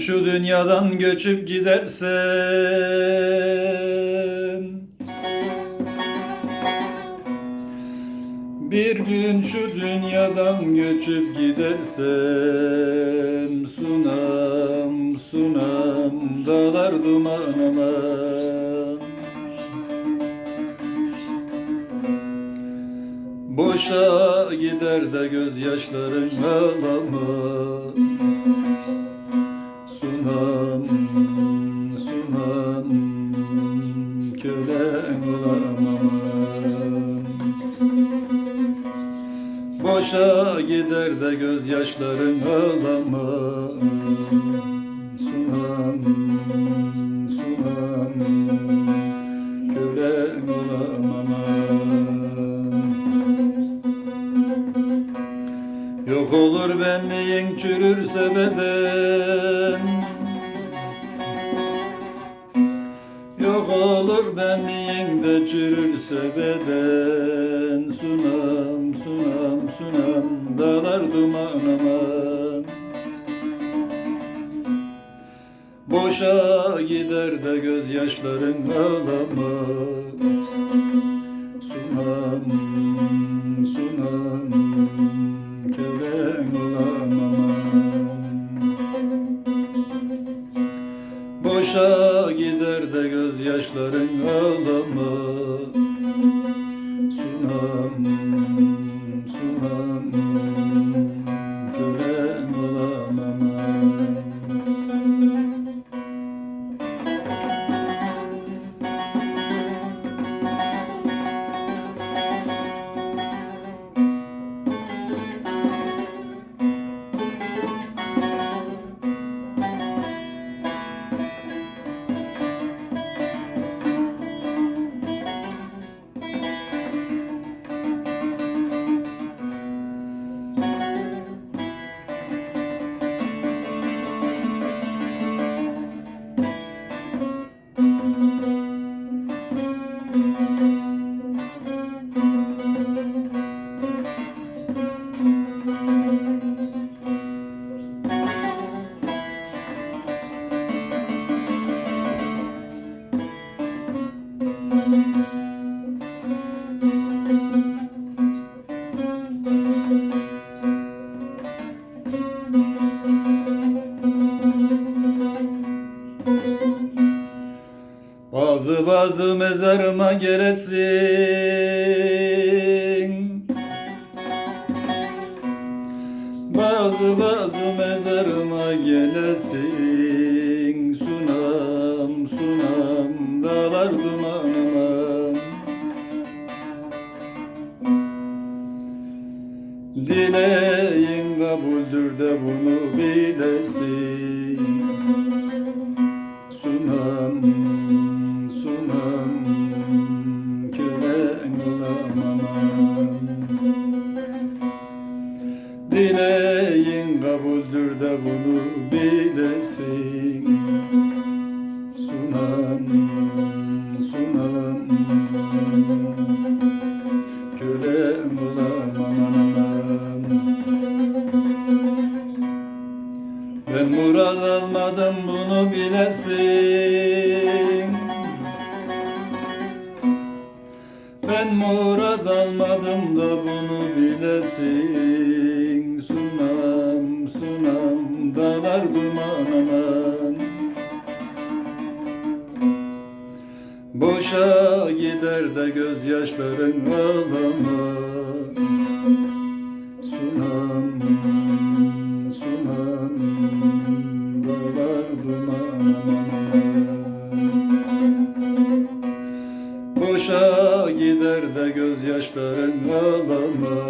Şu dünyadan göçüp gidersem. Bir gün şu dünyadan göçüp gidersem Sunam sunam dağlar duman aman Boşa gider de gözyaşların ağlama kölen olamam Boşa gider de gözyaşların ağlama. Sunam, sunam, kölen olamam Yok olur benliğin çürürse beden benliğin de çürürse beden Sunam sunam sunam dağlar duman aman. Boşa gider de gözyaşların ağlama Sunam sunam kölen olamam Sunam, Bazı mezarıma gelesin. Bazı bazı mezarıma gelesin. Sunam sunam dağlar dumanıma. Dileğin kabuldür de bunu bilesin Dileğin kabuldür de bunu bilesin. Sunam, sunam, kölen olamam Ben murad almadım bunu bilesin. Ben murad almadım da bunu bilesin gözyaşların ağlama Sunam, sunam, dağlar duman Boşa gider de gözyaşların ağlama